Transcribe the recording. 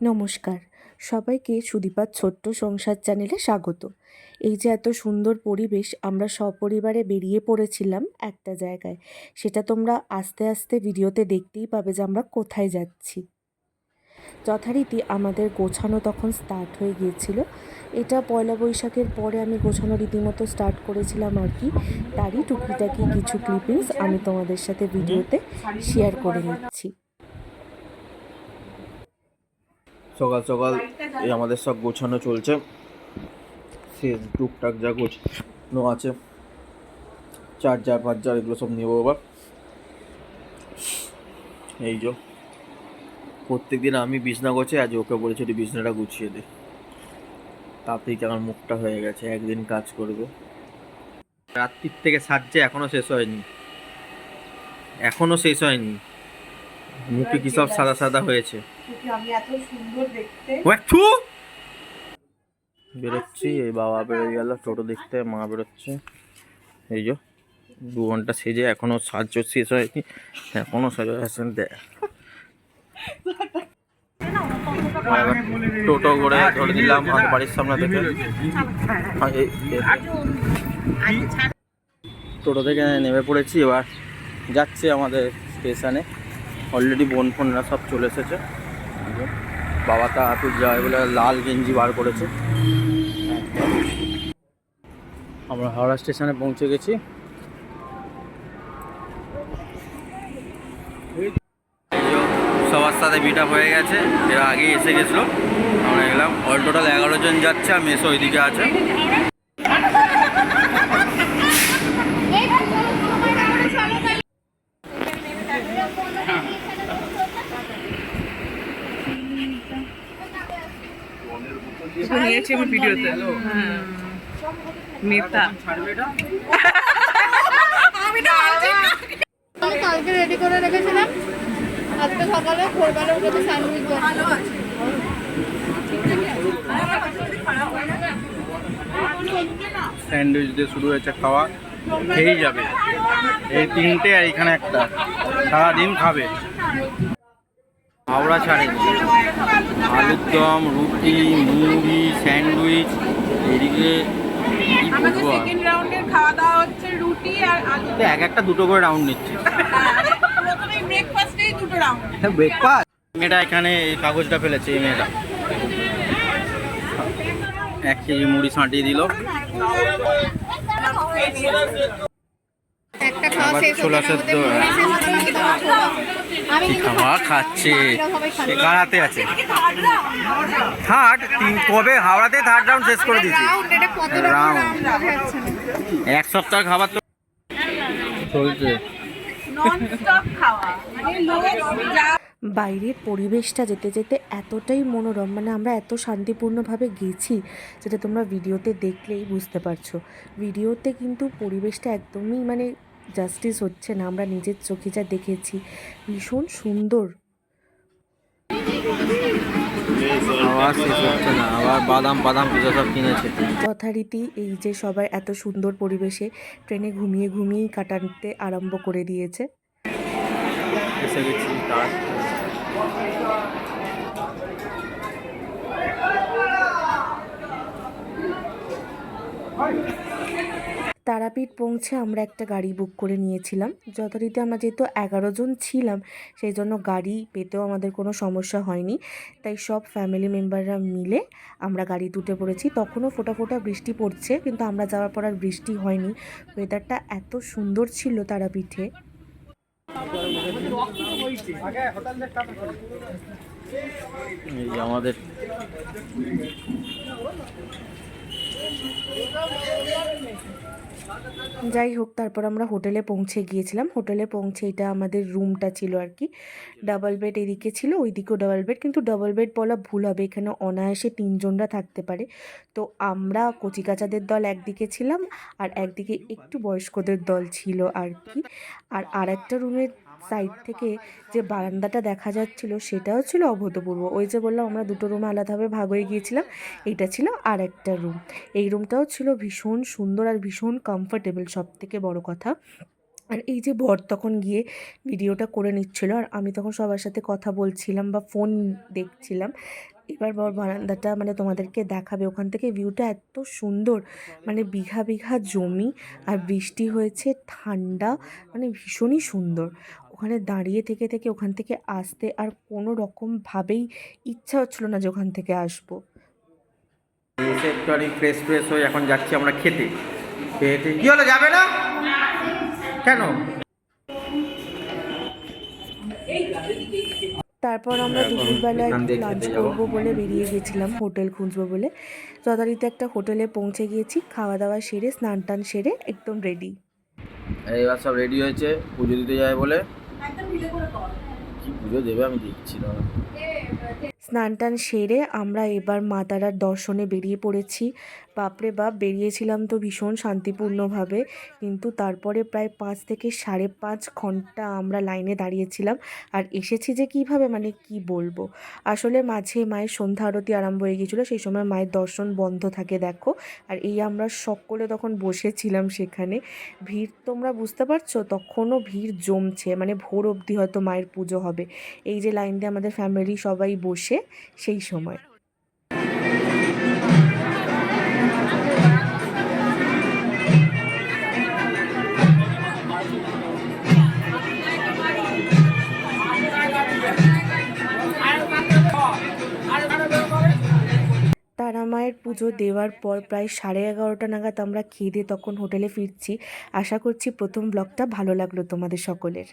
নমস্কার। সবাইকে সুদীপার ছোট্ট সংসার চ্যানেলে স্বাগত। এই যে এত সুন্দর পরিবেশ আমরা সপরিবারে বেরিয়ে পড়েছিলাম একটা জায়গায় সেটা তোমরা আস্তে আস্তে ভিডিওতে দেখতেই পাবে যে আমরা কোথায় যাচ্ছি। যথারীতি আমাদের গোছানো তখন স্টার্ট হয়ে গিয়েছিল। এটা পয়লা বৈশাখের পরে আমি গোছানো রীতিমতো স্টার্ট করেছিলাম আর কি। তারই টুকিটাকি কিছু ক্লিপিংস আমি তোমাদের সাথে ভিডিওতে শেয়ার করে নিচ্ছি। সকাল সকাল এই আমাদের সব গোছানো চলছে। শেষ টুকটাক যা গোছানো আছে, চার্জার ফার্জার এগুলো সব নেব আবার এই যে প্রত্যেক দিন আমি বিছনা গোছে আজ ওকে বলেছি একটু বিছনাটা গুছিয়ে দে। তাতেই আমার মুখটা হয়ে গেছে, একদিন কাজ করবে। রাত্রির থেকে সাজছে, এখনও শেষ হয়নি। এখনও শেষ হয়নি। মুখে কি সব সাদা সাদা হয়েছে? আমি এত সুন্দর দেখতে। ওয়াকছু বেরোচ্ছি এই বাবা বেরোয় গেল টোটো দেখতে মা বেরোচ্ছে। এই যে দু ঘণ্টা সেজে এখনও সাজ শেষ হয়নি এখনও সাজা আসেন টোটো করে ধরে দিলাম আমাদের বাড়ির সামনে থেকে এই- টোটো থেকে নেমে পড়েছি এবার যাচ্ছে আমাদের স্টেশনে। অলরেডি বোন ফোনরা সব চলে এসেছে। বাবা তা হাতুর যায় বলে লাল গেঞ্জি বার করেছে। আমরা হাওড়া স্টেশনে পৌঁছে গেছি। সবার সাথে মিট আপ হয়ে গেছে। এর আগেই এসে গেছিল। আমরা গেলাম অল টোটাল এগারো জন যাচ্ছে আর মেসো ওইদিকে আছে। নিয়েছি আমি ভিডিওতে। হ্যাঁ। নেতা আমি কালকে রেডি করে রেখেছিলাম। আজকে সকালে ভোরবেলা উঠে স্যান্ডউইচ ভালো আছে। স্যান্ডউইচ দিয়ে শুরু হয়েছে খাওয়া। খেয়েই যাবে। এই তিনটে আর এখানে একটা। সারাদিন খাবে। হাওড়া ছাড়েনি। আলুর দম রুটি মুড়ি স্যান্ডউইচ এদিকে আমাদের সেকেন্ড রাউন্ডের খাওয়া দাওয়া হচ্ছে রুটি আর আলু। এক একটা দুটো করে রাউন্ড নিচ্ছে। প্রথমে ব্রেকফাস্টেই দুটো রাউন্ড ব্রেকফাস্ট মেয়েটা এখানে এই কাগজটা ফেলেছে এই মেয়েটা। এক কেজি মুড়ি ছাঁটিয়ে দিল একটা খাওয়া আবার শেষ ছোলা সেদ্ধ, খাচ্ছি? কার হাতে আছে? থার্ড তিন কবে? হাওড়াতে থার্ড রাউন্ড শেষ করে দিয়েছি। রাউন্ড এক সপ্তাহ খাবার তো চলছে। মানে বাইরের পরিবেশটা যেতে যেতে এতটাই মনোরম মানে আমরা এত শান্তিপূর্ণভাবে গেছি যেটা তোমরা ভিডিওতে দেখলেই বুঝতে পারছ। ভিডিওতে কিন্তু পরিবেশটা একদমই মানে জাস্টিস হচ্ছে না আমরা নিজের চোখে যা দেখেছি ভীষণ সুন্দর। যথারীতি এই যে সবাই এত সুন্দর পরিবেশে ট্রেনে ঘুমিয়ে ঘুমিয়ে কাটাতে আরম্ভ করে দিয়েছে এসে গেছি তার তারাপীঠ পৌঁছে আমরা একটা গাড়ি বুক করে নিয়েছিলাম। যথারীতি আমরা যেহেতু এগারো জন ছিলাম, সেই জন্য গাড়ি পেতেও আমাদের কোনো সমস্যা হয়নি। তাই সব ফ্যামিলি মেম্বাররা মিলে আমরা গাড়ি উঠে পড়েছি তখনও ফোটা ফোটা বৃষ্টি পড়ছে, কিন্তু আমরা যাওয়ার পর আর বৃষ্টি হয়নি। ওয়েদারটা এত সুন্দর ছিল তারাপীঠে। আমাদের যাই হোক, তারপর আমরা হোটেলে পৌঁছে গিয়েছিলাম। হোটেলে পৌঁছে এটা আমাদের রুমটা ছিল আর কি। ডাবল বেড এদিকে ছিল, ওইদিকেও ডাবল বেড, কিন্তু ডাবল বেড বলা ভুল হবে। এখানে অনায়াসে তিনজনরা থাকতে পারে। তো আমরা কচিকাচাদের দল একদিকে ছিলাম আর একদিকে একটু বয়স্কদের দল ছিল আর কি। আর আর একটা রুমের সাইড থেকে যে বারান্দাটা দেখা যাচ্ছিল সেটাও ছিল অভূতপূর্ব। ওই যে বললাম, আমরা দুটো রুমে আলাদাভাবে ভাগ হয়ে গিয়েছিলাম এইটা ছিল আর একটা রুম। এই রুমটাও ছিল ভীষণ সুন্দর আর ভীষণ কমফোর্টেবল সব থেকে বড় কথা। আর এই যে বর তখন গিয়ে ভিডিওটা করে নিচ্ছিল, আর আমি তখন সবার সাথে কথা বলছিলাম বা ফোন দেখছিলাম। এবার বর বারান্দাটা মানে তোমাদেরকে দেখাবে, ওখান থেকে ভিউটা এত সুন্দর মানে বিঘা বিঘা জমি আর বৃষ্টি হয়েছে, ঠান্ডা মানে ভীষণই সুন্দর। ওখানে দাঁড়িয়ে থেকে থেকে ওখান থেকে আসতে আর কোনো রকমভাবেই ইচ্ছা হচ্ছিল না যে ওখান থেকে আসব। এসে ফ্রেশ ফ্রেশ হয়ে এখন যাচ্ছি আমরা খেতে। খেতে কি হলো যাবে না? কেন? তারপর আমরা দুপুরবেলা একটু লাঞ্চ করব বলে বেরিয়ে গেছিলাম হোটেল খুঁজবো বলে। যথারীতি একটা হোটেলে পৌঁছে গিয়েছি খাওয়া দাওয়া সেরে স্নান টান সেরে একদম রেডি এবার সব রেডি হয়েছে পুজো দিতে যায় বলে। কি পুজো দেবে আমি দেখছি না। স্নান টান সেরে আমরা এবার মা তারার দর্শনে বেরিয়ে পড়েছি। বাপরে বাপ, বেরিয়েছিলাম তো ভীষণ শান্তিপূর্ণভাবে। কিন্তু তারপরে প্রায় পাঁচ থেকে সাড়ে পাঁচ ঘণ্টা আমরা লাইনে দাঁড়িয়েছিলাম। আর এসেছি যে কীভাবে মানে কি বলব? আসলে মাঝে মায়ের সন্ধ্যা আরতি আরম্ভ হয়ে গিয়েছিল, সেই সময় মায়ের দর্শন বন্ধ থাকে, দেখো। আর এই আমরা সকলে তখন বসেছিলাম সেখানে। ভিড় তোমরা বুঝতে পারছ? তখনও ভিড় জমছে মানে ভোর অবধি হয়তো মায়ের পুজো হবে। এই যে লাইন দিয়ে আমাদের ফ্যামিলি সবাই বসে, সেই সময়। মায়ের পুজো দেওয়ার পর প্রায় সাড়ে এগারোটা নাগাদ আমরা খেয়ে দিয়ে তখন হোটেলে ফিরছি। আশা করছি প্রথম ব্লগটা ভালো লাগল তোমাদের সকলের।